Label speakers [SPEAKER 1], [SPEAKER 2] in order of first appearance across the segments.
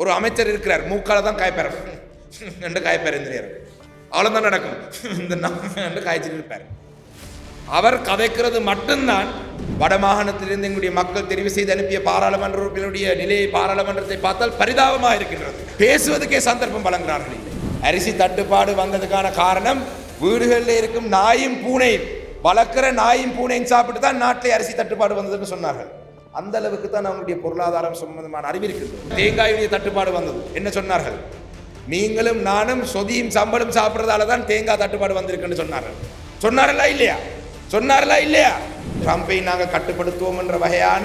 [SPEAKER 1] ஒரு அமைச்சர் இருக்கிறார். மூக்கால தான் காய்ப்பார் ரெண்டு காய்ப்பார் இந்திரியர். அவ்வளோதான் நடக்கும். இந்த நா- காய்ச்சிட்டு இருப்பார். அவர் கதைக்கிறது மட்டும்தான். வடமாகாணத்திலிருந்து எங்களுடைய மக்கள் தெரிவு செய்து அனுப்பிய பாராளுமன்ற உறுப்பினருடைய நிலையை பாராளுமன்றத்தை பார்த்தால் பரிதாபமாக இருக்கின்றது. பேசுவதற்கே சந்தர்ப்பம் வழங்குகிறார்கள் இல்லை. அரிசி தட்டுப்பாடு வந்ததுக்கான காரணம் வீடுகளில் இருக்கும் நாயும் பூனையும். வளர்க்குற நாயும் பூனையும் சாப்பிட்டு தான் நாட்டில் அரிசி தட்டுப்பாடு வந்ததுன்னு சொன்னார்கள். அந்த அளவுக்கு தான் அவங்களுடைய பொருளாதாரம் சம்பந்தமான அறிவு இருக்குது. தேங்காயுடைய தட்டுப்பாடு வந்தது. என்ன சொன்னார்கள்? நீங்களும் நானும் சொதியும் சம்பளம் சாப்பிட்றதால தான் தேங்காய் தட்டுப்பாடு வந்திருக்குன்னு சொன்னார்கள். சொன்னார்களா இல்லையா? சொன்னார்களா இல்லையா? ட்ரம்பை நாங்கள் கட்டுப்படுத்துவோம் என்ற வகையான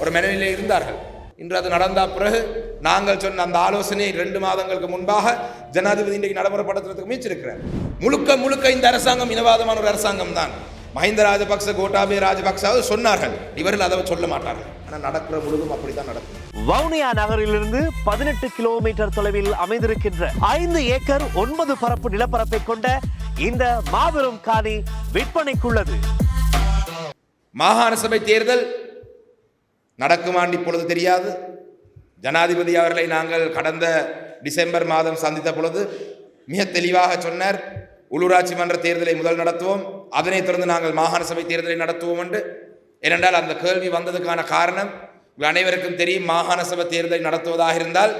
[SPEAKER 1] ஒரு மனநிலை இருந்தார்கள். இன்று அது நடந்த பிறகு நாங்கள் சொன்ன அந்த ஆலோசனை ரெண்டு மாதங்களுக்கு முன்பாக ஜனாதிபதி இன்றைக்கு நடைமுறைப்படுத்துறதுக்கு முயற்சிருக்கிறார் முழுக்க முழுக்க இந்த அரசாங்கம் இனவாதமான ஒரு அரசாங்கம் தான். மஹிந்த ராஜபக்ச கோட்டாபய ராஜபக்சாவது சொன்னார்கள். இவர்கள் அதை சொல்ல மாட்டார்கள். ஆனால் நடக்கிற முழுதும் அப்படித்தான் நடக்கும்.
[SPEAKER 2] வவுனியா நகரிலிருந்து பதினெட்டு கிலோமீட்டர் தொலைவில் அமைந்திருக்கின்ற ஐந்து ஏக்கர் ஒன்பது பரப்பு நிலப்பரப்பை கொண்ட இந்த மாபெரும் காணி விற்பனைக்குள்ளது.
[SPEAKER 1] மாகாண சபை தேர்தல் நடக்குமான்னு இப்பொழுது தெரியாது. ஜனாதிபதி அவர்களை நாங்கள் கடந்த டிசம்பர் மாதம் சந்தித்த பொழுது மிக தெளிவாக சொன்னார். உள்ளூராட்சி மன்ற தேர்தலை முதல் நடத்துவோம். அதனைத் தொடர்ந்து நாங்கள் மாகாண சபை தேர்தலை நடத்துவோம் என்று. ஏனென்றால் அந்த கேள்வி வந்ததுக்கான காரணம் உங்கள் அனைவருக்கும் தெரியும் மாகாண சபை தேர்தலை நடத்துவதாக இருந்தால்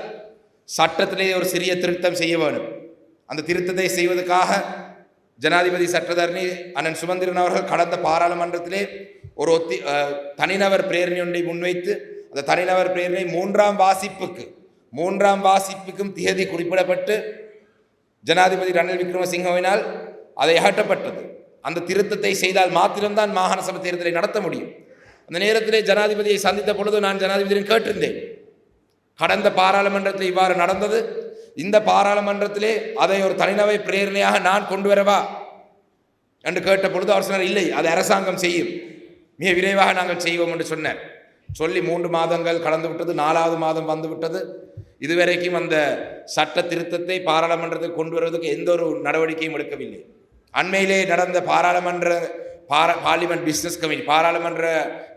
[SPEAKER 1] சட்டத்திலே ஒரு சிறிய திருத்தம் செய்ய வேணும் அந்த திருத்தத்தை செய்வதற்காக ஜனாதிபதி சட்டத்தரணி அண்ணன் சுமந்திரன் அவர்கள் கடந்த பாராளுமன்றத்திலே ஒரு ஒத்தி தனிநபர் பிரேரணை ஒன்றை முன்வைத்து அந்த தனிநபர் பிரேரணை மூன்றாம் வாசிப்புக்கு மூன்றாம் வாசிப்புக்கும் திகதி குறிப்பிடப்பட்டு ஜனாதிபதி ரணில் விக்ரமசிங்கவினால் அதை அகற்றப்பட்டது. அந்த திருத்தத்தை செய்தால் மாத்திரம்தான் மாகாண சபை தேர்தலை நடத்த முடியும். அந்த நேரத்திலே ஜனாதிபதியை சந்தித்த பொழுது நான் ஜனாதிபதியிடம் கேட்டிருந்தேன். கடந்த பாராளுமன்றத்தில் இவ்வாறு நடந்தது. இந்த பாராளுமன்றத்திலே அதை ஒரு தனிநபை பிரேரணையாக நான் கொண்டு வரவா என்று கேட்ட பொழுது அவர் சொன்னார் இல்லை அதை அரசாங்கம் செய்யும். மிக விரைவாக நாங்கள் செய்வோம் என்று சொன்னார். சொல்லி மூன்று மாதங்கள் கடந்து விட்டது. நாலாவது மாதம் வந்துவிட்டது இதுவரைக்கும் அந்த சட்ட திருத்தத்தை பாராளுமன்றத்தில் கொண்டு வருவதற்கு எந்த ஒரு நடவடிக்கையும் எடுக்கவில்லை. அண்மையிலே நடந்த பாராளுமன்ற பாரா பார்லிமெண்ட் பிஸ்னஸ் கமிட்டி பாராளுமன்ற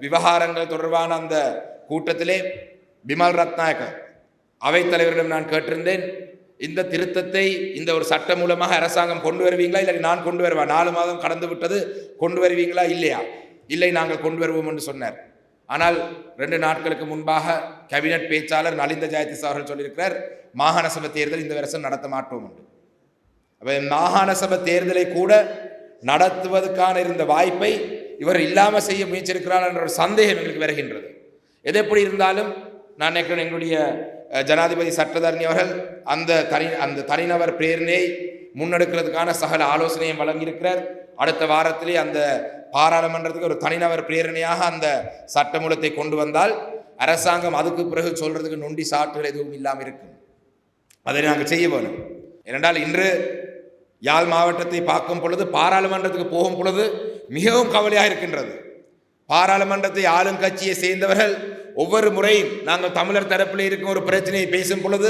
[SPEAKER 1] விவகாரங்கள் தொடர்பான அந்த கூட்டத்திலே பிமல் ரத்நாயக்க அவைத்தலைவரிடம் நான் கேட்டிருந்தேன் இந்த திருத்தத்தை இந்த ஒரு சட்டம் மூலமாக அரசாங்கம் கொண்டு வருவீங்களா இல்லை நான் கொண்டு வருவா? நாலு மாதம் கடந்து விட்டது கொண்டு வருவீங்களா இல்லையா? இல்லை நாங்கள் கொண்டு வருவோம் என்று சொன்னார். ஆனால் ரெண்டு நாட்களுக்கு முன்பாக கேபினட் பேச்சாளர் நலிந்த ஜெயதிஸ் அவர்கள் சொல்லியிருக்கிறார் மாகாண சபை தேர்தல் இந்த வருஷம் நடத்த மாட்டோம் என்று. மாகாண சபை தேர்தலை கூட நடத்துவதற்கான இருந்த வாய்ப்பை இவர் இல்லாமல் செய்ய முயற்சிருக்கிறார் என்ற ஒரு சந்தேகம் எங்களுக்கு வருகின்றது. எது எப்படி இருந்தாலும் நான் நினைக்கிறேன் எங்களுடைய ஜனாதிபதி சட்டத்தரணி அவர்கள் அந்த தனி அந்த தனிநபர் பிரேரணையை முன்னெடுக்கிறதுக்கான சகல ஆலோசனையும் வழங்கியிருக்கிறார். அடுத்த வாரத்திலே அந்த பாராளுமன்றத்துக்கு ஒரு தனிநபர் பிரேரணையாக அந்த சட்டமூலத்தை கொண்டு வந்தால் அரசாங்கம் அதுக்கு பிறகு சொல்றதுக்கு நொண்டி சாட்டுகள் எதுவும் இல்லாமல் இருக்கும். அதை நாங்கள் செய்ய வேணும். ஏனென்றால் இன்று யாழ் மாவட்டத்தை பார்க்கும் பொழுது பாராளுமன்றத்துக்கு போகும் பொழுது மிகவும் கவலையாக இருக்கின்றது. பாராளுமன்றத்தை ஆளும் கட்சியை சேர்ந்தவர்கள் ஒவ்வொரு முறையும் நாங்கள் தமிழர் தரப்பில் இருக்கும் ஒரு பிரச்சனையை பேசும் பொழுது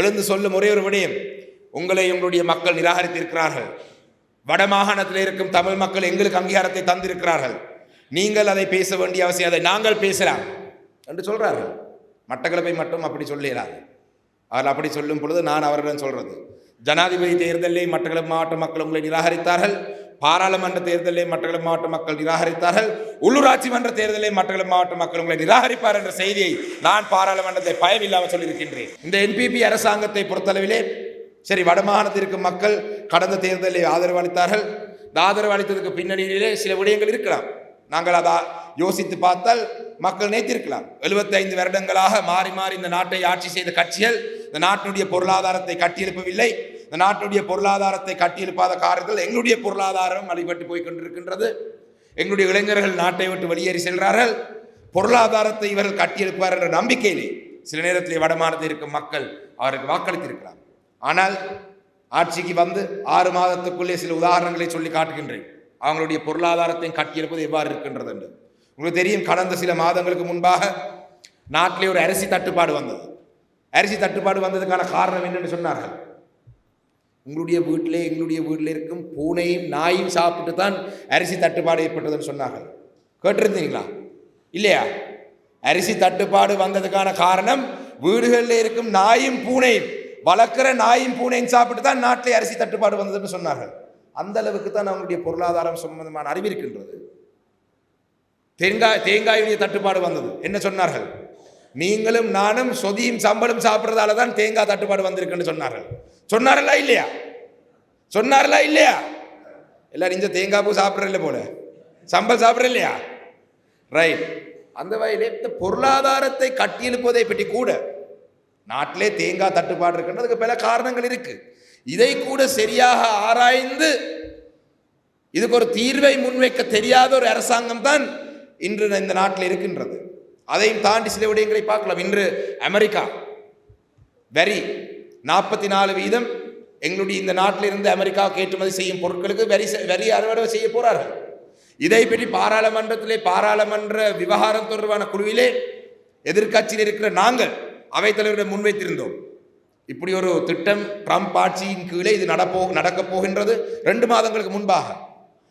[SPEAKER 1] எழுந்து சொல்லும் ஒரே ஒரு விடயம் உங்களை உங்களுடைய மக்கள் நிராகரித்திருக்கிறார்கள். வடமாகாணத்தில் இருக்கும் தமிழ் மக்கள் எங்களுக்கு அங்கீகாரத்தை தந்திருக்கிறார்கள். நீங்கள் அதை பேச வேண்டிய அவசியம் அதை நாங்கள் பேசலாம் என்று சொல்கிறார்கள் மட்டக்களப்பை மட்டும் அப்படி சொல்லிடாது அவர் அப்படி சொல்லும் பொழுது நான் அவரிடம் சொல்கிறது ஜனாதிபதி தேர்தலிலே மட்டக்களப்பு மாவட்ட மக்கள் உங்களை நிராகரித்தார்கள். பாராளுமன்ற தேர்தலிலே மட்டக்களப்பு மாவட்ட மக்கள் நிராகரித்தார்கள். உள்ளூராட்சி மன்ற தேர்தலிலே மட்டக்களப்பு மாவட்ட மக்கள் உங்களை நிராகரிப்பார் என்ற செய்தியை நான் பாராளுமன்றத்தை பயமில்லாமல் சொல்லியிருக்கின்றேன். இந்த என்பிபி அரசாங்கத்தை பொறுத்தளவிலே சரி வடமாகாணத்திற்கு மக்கள் கடந்த தேர்தலில் ஆதரவு அளித்தார்கள். இந்த ஆதரவு அளித்ததுக்கு பின்னணியிலே சில விடயங்கள் இருக்கலாம். நாங்கள் அதை யோசித்து பார்த்தால் மக்கள் நேத்திருக்கலாம் 75 வருடங்களாக மாறி மாறி இந்த நாட்டை ஆட்சி செய்த கட்சிகள் இந்த நாட்டினுடைய பொருளாதாரத்தை கட்டியெழுப்பவில்லை. இந்த நாட்டினுடைய பொருளாதாரத்தை கட்டியெழுப்பாத காரணத்தில் எங்களுடைய பொருளாதாரம் அடிபட்டு போய் கொண்டிருக்கின்றது. எங்களுடைய இளைஞர்கள் நாட்டை விட்டு வெளியேறி செல்கிறார்கள். பொருளாதாரத்தை இவர்கள் கட்டியெழுப்பார் என்ற நம்பிக்கையிலே சில நேரத்தில் வடமானத்தில் இருக்கும் மக்கள் அவருக்கு வாக்களித்திருக்கிறார் ஆனால் ஆட்சிக்கு வந்து ஆறு மாதத்துக்குள்ளே சில உதாரணங்களை சொல்லி காட்டுகின்றேன். அவங்களுடைய பொருளாதாரத்தை கட்டியிருப்பது எவ்வாறு இருக்கின்றது என்று. உங்களுக்கு தெரியும் கடந்த சில மாதங்களுக்கு முன்பாக நாட்டிலே ஒரு அரிசி தட்டுப்பாடு வந்தது. அரிசி தட்டுப்பாடு வந்ததுக்கான காரணம் என்னென்னு சொன்னார்கள்? உங்களுடைய வீட்டிலே எங்களுடைய வீட்டில் இருக்கும் பூனையும் நாயும் சாப்பிட்டு தான் அரிசி தட்டுப்பாடு ஏற்பட்டதுன்னு சொன்னார்கள். கேட்டிருந்தீங்களா? இல்லையா? அரிசி தட்டுப்பாடு வந்ததுக்கான காரணம் வீடுகளில் இருக்கும் நாயும் பூனையும். வளர்க்குற நாயும் பூனையும் சாப்பிட்டு தான் நாட்டிலே அரிசி தட்டுப்பாடு வந்ததுன்னு சொன்னார்கள். அந்த அளவுக்கு தான் அவங்களுடைய பொருளாதாரம் சம்பந்தமான அறிவு இருக்கின்றது. தேங்காய் தேங்காயுடைய தட்டுப்பாடு வந்தது. என்ன சொன்னார்கள்? நீங்களும் நானும் சொதியும் சம்பளம் சாப்பிட்றதால தான் தேங்காய் தட்டுப்பாடு வந்திருக்குன்னு சொன்னார்கள். சொன்னார்களா இல்லையா? சொன்னார்களா இல்லையா? எல்லாரும் இந்த தேங்காய் பூ சாப்பிட்றல போல. சம்பளம் சாப்பிட்ற இல்லையா ரைட் அந்த வகையில் பொருளாதாரத்தை கட்டியெழுப்பதை பற்றி கூட நாட்டிலே தேங்காய் தட்டுப்பாடு இருக்குன்றதுக்கு பல காரணங்கள் இருக்கு. இதை கூட சரியாக ஆராய்ந்து இதுக்கு ஒரு தீர்வை முன்வைக்க தெரியாத ஒரு அரசாங்கம் தான் இன்று இந்த நாட்டில் இருக்கின்றது. அதையும் தாண்டி சில விடயங்களை பார்க்கலாம். இன்று அமெரிக்கா வரி நாற்பத்தி நாலு வீதம் எங்களுடைய இந்த நாட்டில் இருந்து அமெரிக்காவுக்கு ஏற்றுமதி செய்யும் பொருட்களுக்கு வரி வரி அறுவடை செய்ய போறார்கள். இதை பற்றி பாராளுமன்றத்திலே பாராளுமன்ற விவகாரம் தொடர்பான குழுவிலே எதிர்க்கட்சியில் இருக்கிற நாங்கள் அவைத்தலைவரிடம் முன்வைத்திருந்தோம். இப்படி ஒரு திட்டம் ட்ரம்ப் ஆட்சியின் கீழே இது நடப்போ நடக்கப் போகின்றது ரெண்டு மாதங்களுக்கு முன்பாக.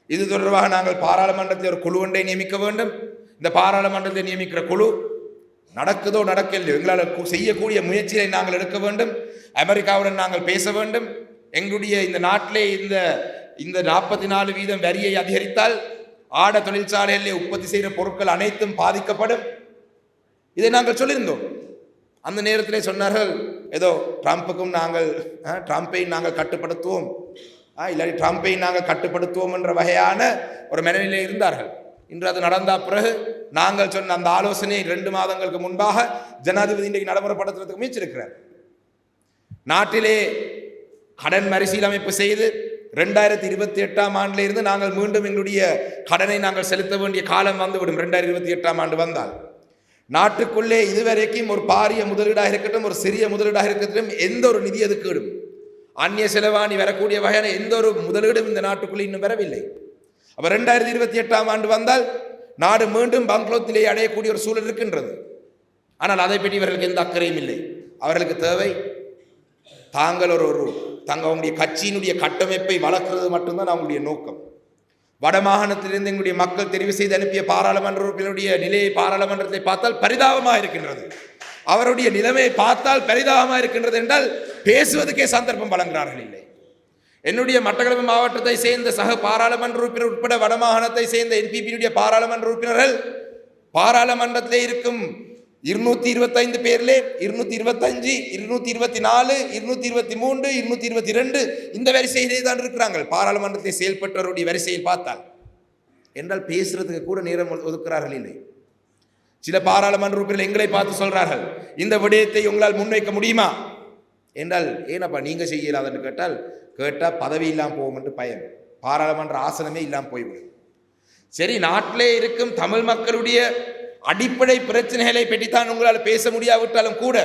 [SPEAKER 1] இது தொடர்பாக நாங்கள் பாராளுமன்றத்தில் ஒரு குழு ஒன்றை நியமிக்க வேண்டும். இந்த பாராளுமன்றத்தை நியமிக்கிற குழு நடக்குதோ நடக்கலையோ எங்களால் செய்யக்கூடிய முயற்சியை நாங்கள் எடுக்க வேண்டும். அமெரிக்காவுடன் நாங்கள் பேச வேண்டும். எங்களுடைய இந்த நாட்டிலே இந்த இந்த நாற்பத்தி நாலு வீதம் வரியை அதிகரித்தால் ஆட தொழிற்சாலையிலே உற்பத்தி செய்கிற பொருட்கள் அனைத்தும் பாதிக்கப்படும். இதை நாங்கள் சொல்லியிருந்தோம். அந்த நேரத்திலே சொன்னார்கள் ஏதோ ட்ரம்ப்புக்கும் நாங்கள் ஆ, ட்ரம்ப்பை நாங்கள் கட்டுப்படுத்துவோம். ஆ, இல்லாட்டி ட்ரம்ப்பை நாங்கள் கட்டுப்படுத்துவோம் என்ற வகையான ஒரு மனநிலை இருந்தார்கள். இன்று அது நடந்த பிறகு நாங்கள் சொன்ன அந்த ஆலோசனையை ரெண்டு மாதங்களுக்கு முன்பாக ஜனாதிபதி இன்றைக்கு நடைமுறைப்படுத்துறதுக்கு முயற்சிருக்கிறார் நாட்டிலே கடன் மறுசீலமைப்பு செய்து ரெண்டாயிரத்தி இருபத்தி எட்டாம் ஆண்டிலிருந்து நாங்கள் மீண்டும் எங்களுடைய கடனை நாங்கள் செலுத்த வேண்டிய காலம் வந்துவிடும். ரெண்டாயிரத்தி இருபத்தி எட்டாம் ஆண்டு வந்தால் நாட்டுக்குள்ளே இதுவரைக்கும் ஒரு பாரிய முதலீடாக இருக்கட்டும் ஒரு சிறிய முதலீடாக இருக்கட்டும் எந்த ஒரு நிதி அதுக்கீடும் அந்நிய செலவாணி வரக்கூடிய வகையான எந்த ஒரு முதலீடும் இந்த நாட்டுக்குள்ளே இன்னும் வரவில்லை. அப்போ ரெண்டாயிரத்தி இருபத்தி எட்டாம் ஆண்டு வந்தால் நாடு மீண்டும் பங்களோத்திலே அடையக்கூடிய ஒரு சூழல் இருக்கின்றது. ஆனால் அதை பற்றி இவர்களுக்கு எந்த அக்கறையும் இல்லை. அவர்களுக்கு தேவை தாங்கள் ஒரு ஒரு தங்களுடைய கட்சியினுடைய கட்டமைப்பை வளர்க்கிறது மட்டும்தான் அவங்களுடைய நோக்கம். வடமாகாணத்திலிருந்து எங்களுடைய மக்கள் தெரிவு செய்து அனுப்பிய பாராளுமன்ற உறுப்பினருடைய நிலையை பாராளுமன்றத்தை பார்த்தால் பரிதாபமாக இருக்கின்றது. அவருடைய நிலைமையை பார்த்தால் பரிதாபமாக இருக்கின்றது என்றால் பேசுவதற்கே சந்தர்ப்பம் வழங்குகிறார்கள் இல்லை. என்னுடைய மட்டக்களப்பு மாவட்டத்தை சேர்ந்த சக பாராளுமன்ற உறுப்பினர் உட்பட வடமாகாணத்தை சேர்ந்த என்பிபியுடைய பாராளுமன்ற உறுப்பினர்கள் பாராளுமன்றத்திலே இருக்கும் இருநூத்தி இருபத்தைந்து பேர்லே இருநூத்தி இருபத்தஞ்சு இருநூத்தி இருபத்தி நாலு இருநூத்தி இருபத்தி மூன்று இருநூத்தி இருபத்தி ரெண்டு இந்த வரிசையிலே தான் இருக்கிறாங்க பாராளுமன்றத்தை செயல்பட்டவருடைய வரிசையில் பார்த்தால் என்றால் பேசுறதுக்கு கூட நேரம் ஒது- ஒதுக்குறார்கள் இல்லை. சில பாராளுமன்ற உறுப்பினர்கள் எங்களை பார்த்து சொல்றார்கள் இந்த விடயத்தை உங்களால் முன்வைக்க முடியுமா? என்றால் ஏனப்பா நீங்க செய்யலாதுன்னு கேட்டால் கேட்டால் பதவி இல்லாமல் போகும் என்று பயம். பாராளுமன்ற ஆசனமே இல்லாமல் போய்விடும். சரி நாட்டிலே இருக்கும் தமிழ் மக்களுடைய அடிப்படை பிரச்சனைகளை பற்றித்தான் உங்களால் பேச முடியாவிட்டாலும் கூட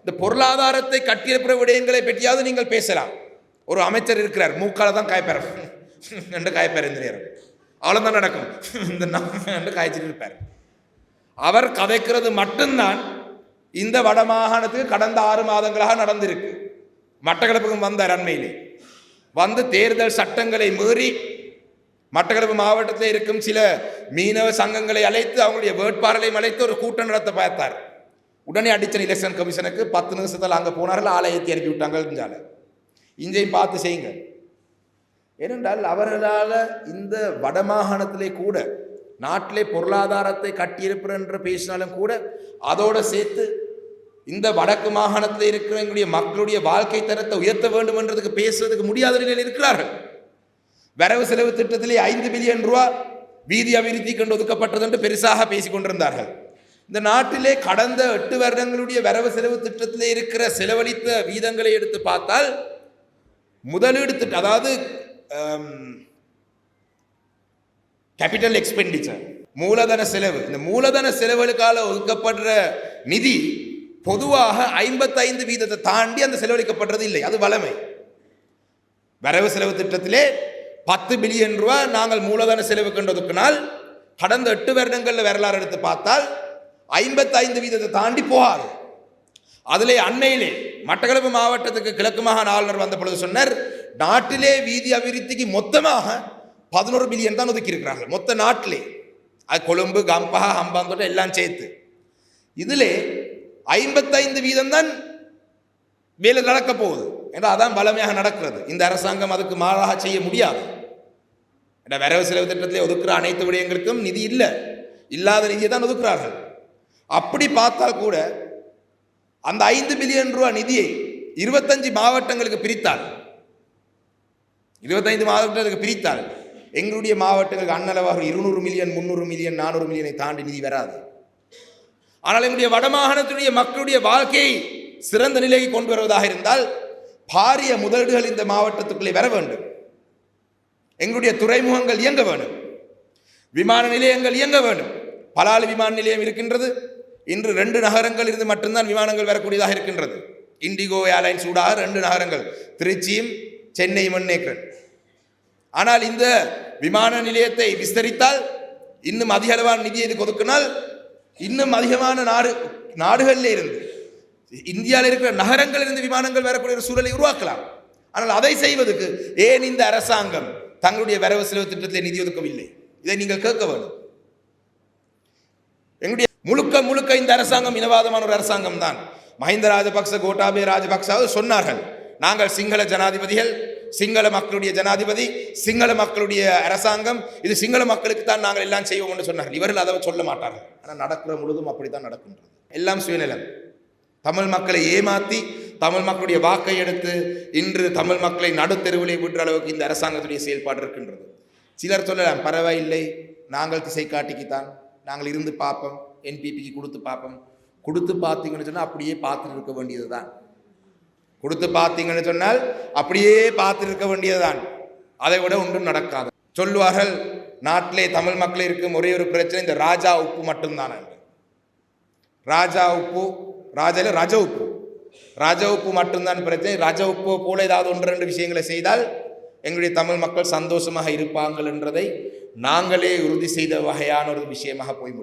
[SPEAKER 1] இந்த பொருளாதாரத்தை கட்டியிருக்கிற விடயங்களை பற்றியாவது நீங்கள் பேசலாம். ஒரு அமைச்சர் இருக்கிறார் மூக்கால தான் காய்ப்பார் ரெண்டு காய்ப்பார் இந்த நேரம் அவ்வளோதான் நடக்கும். இந்த ரெண்டு காய்ச்சிட்டு இருப்பார். அவர் கதைக்கிறது மட்டும்தான் இந்த வடமாகாணத்துக்கு கடந்த ஆறு மாதங்களாக நடந்திருக்கு. மட்டக்களப்புக்கும் வந்தார் அண்மையிலே. வந்து தேர்தல் சட்டங்களை மீறி மட்டக்களப்பு மாவட்டத்தில் இருக்கும் சில மீனவ சங்கங்களை அழைத்து அவங்களுடைய வேட்பாளரையும் அழைத்து ஒரு கூட்டம் நடத்த பார்த்தார். உடனே அடிச்சன் எலெக்ஷன் கமிஷனுக்கு பத்து நிமிஷத்தில் அங்கே போனார்கள் ஆலயத்தை ஏற்றி அனுப்பி விட்டாங்க இருந்தால இஞ்சையும் பார்த்து செய்யுங்க. ஏனென்றால் அவர்களால் இந்த வடமாகாணத்திலே கூட நாட்டிலே பொருளாதாரத்தை கட்டியிருப்பேன் என்று பேசினாலும் கூட அதோடு சேர்த்து இந்த வடக்கு மாகாணத்தில் இருக்கிற எங்களுடைய மக்களுடைய வாழ்க்கை தரத்தை உயர்த்த வேண்டும் என்றதுக்கு பேசுவதற்கு முடியாத நிலையில் இருக்கிறார்கள். வரவு செலவு திட்டத்திலே ஐந்து பில்லியன் ரூபா வீதி அபிவிருத்தி கொண்டு ஒதுக்கப்பட்டது என்று பெருசாக பேசிக் கொண்டிருந்தார்கள். இந்த நாட்டிலே கடந்த எட்டு வருடங்களுடைய வரவு செலவு திட்டத்திலே இருக்கிற செலவழித்த வீதங்களை எடுத்து பார்த்தால் முதலீடு திட்டம் அதாவது கேபிட்டல் எக்ஸ்பெண்டிச்சர் மூலதன செலவு இந்த மூலதன செலவுகளுக்காக ஒதுக்கப்படுற நிதி பொதுவாக ஐம்பத்தைந்து வீதத்தை தாண்டி அந்த செலவழிக்கப்படுறது இல்லை. அது வளமை. வரவு செலவு திட்டத்திலே பத்து பில்லியன் ரூபா நாங்கள் மூலதன செலவு கண்டதுக்குனால் கடந்த எட்டு வருடங்களில் வரலாறு எடுத்து பார்த்தால் ஐம்பத்தைந்து வீதத்தை தாண்டி போகாது. அதிலே அண்மையிலே மட்டக்களப்பு மாவட்டத்துக்கு கிழக்கு மாகாண ஆளுநர் வந்த பொழுது சொன்னார் நாட்டிலே வீதி அபிவிருத்திக்கு மொத்தமாக பதினோரு பில்லியன் தான் ஒதுக்கி இருக்கிறார்கள் மொத்த நாட்டிலே. அது கொழும்பு கம்பா ஹம்பாந்தோட்டம் எல்லாம் சேர்த்து. இதிலே ஐம்பத்தைந்து வீதம் தான் வேலை நடக்க போகுது. ஏன்னா அதான் பலமையாக நடக்கிறது? இந்த அரசாங்கம் அதுக்கு மாறாக செய்ய முடியாது. ஏன்னா வரவு செலவு திட்டத்திலே ஒதுக்குற அனைத்து விடயங்களுக்கும் நிதி இல்லை. இல்லாத நிதியை தான் ஒதுக்குறார்கள். அப்படி பார்த்தால் கூட அந்த ஐந்து பில்லியன் ரூபா நிதியை இருபத்தஞ்சு மாவட்டங்களுக்கு பிரித்தால் இருபத்தைந்து மாவட்டங்களுக்கு பிரித்தால் எங்களுடைய மாவட்டங்களுக்கு அன்னளவாக இருநூறு மில்லியன் முந்நூறு மில்லியன் நானூறு மில்லியனை தாண்டி நிதி வராது. ஆனால் எங்களுடைய வடமாகாணத்துடைய மக்களுடைய வாழ்க்கையை சிறந்த நிலைக்கு கொண்டு வருவதாக இருந்தால் பாரிய முதலீடுகள் இந்த மாவட்டத்துக்குள்ளே வர வேண்டும். எங்களுடைய துறைமுகங்கள் இயங்க வேண்டும். விமான நிலையங்கள் இயங்க வேண்டும். பலாலி விமான நிலையம் இருக்கின்றது. இன்று ரெண்டு நகரங்கள் இருந்து மட்டும்தான் விமானங்கள் வரக்கூடியதாக இருக்கின்றது. இண்டிகோ ஏர்லைன்ஸ் ஊடாக ரெண்டு நகரங்கள் திருச்சியும் சென்னையும் மண்ணேக்கன் ஆனால் இந்த விமான நிலையத்தை விஸ்தரித்தால் இன்னும் அதிக அளவான நிதி இதுக்கு ஒதுக்கினால் இன்னும் அதிகமான நாடு நாடுகளில் இருந்து இந்தியாவில் இருக்கிற நகரங்களிலிருந்து விமானங்கள் வரக்கூடிய ஒரு சூழலை உருவாக்கலாம். ஆனால் அதை செய்வதற்கு ஏன் இந்த அரசாங்கம் தங்களுடைய வரவு செலவு திட்டத்தில் நிதி ஒதுக்கவில்லை? இதை நீங்கள் கேட்க வேண்டும். எங்களுடைய முழுக்க முழுக்க இந்த அரசாங்கம் இனவாதமான ஒரு அரசாங்கம் தான். மஹிந்த ராஜபக்ச கோட்டாபய ராஜபக்சாவது சொன்னார்கள். நாங்கள் சிங்கள ஜனாதிபதிகள் சிங்கள மக்களுடைய ஜனாதிபதி சிங்கள மக்களுடைய அரசாங்கம் இது சிங்கள மக்களுக்கு தான் நாங்கள் எல்லாம் செய்வோம் என்று சொன்னார்கள். இவர்கள் அதை சொல்ல மாட்டார்கள். ஆனால் நடக்கிற முழுதும் அப்படித்தான் நடக்கின்றது. எல்லாம் சுயநலம். தமிழ் மக்களை ஏமாற்றி தமிழ் மக்களுடைய வாக்கை எடுத்து இன்று தமிழ் மக்களை நடுத்தெருவிலே விடுற அளவுக்கு இந்த அரசாங்கத்துடைய செயல்பாடு இருக்கின்றது. சிலர் சொல்லலாம் பரவாயில்லை நாங்கள் திசை காட்டிக்குத்தான். நாங்கள் இருந்து பார்ப்போம் என்பிபிக்கு கொடுத்து பார்ப்போம் கொடுத்து பார்த்தீங்கன்னு சொன்னால் அப்படியே பார்த்துட்டு இருக்க வேண்டியது தான் கொடுத்து பார்த்தீங்கன்னு சொன்னால் அப்படியே பார்த்துட்டு இருக்க வேண்டியதுதான். அதை விட ஒன்றும் நடக்காது. சொல்லுவார்கள் நாட்டிலே தமிழ் மக்கள் இருக்கும் ஒரே ஒரு பிரச்சனை இந்த ராஜா உப்பு மட்டும்தான். ராஜா உப்பு ராஜால ரஜ உப்பு. ரஜ உப்பு மட்டும்தான் பிரச்சனை. ரஜ உப்பு போல ஏதாவது ஒன்று ரெண்டு விஷயங்களை செய்தால் எங்களுடைய தமிழ் மக்கள் சந்தோஷமாக இருப்பாங்கள் என்றதை நாங்களே உறுதி செய்த வகையான ஒரு விஷயமாக போய்விடும்.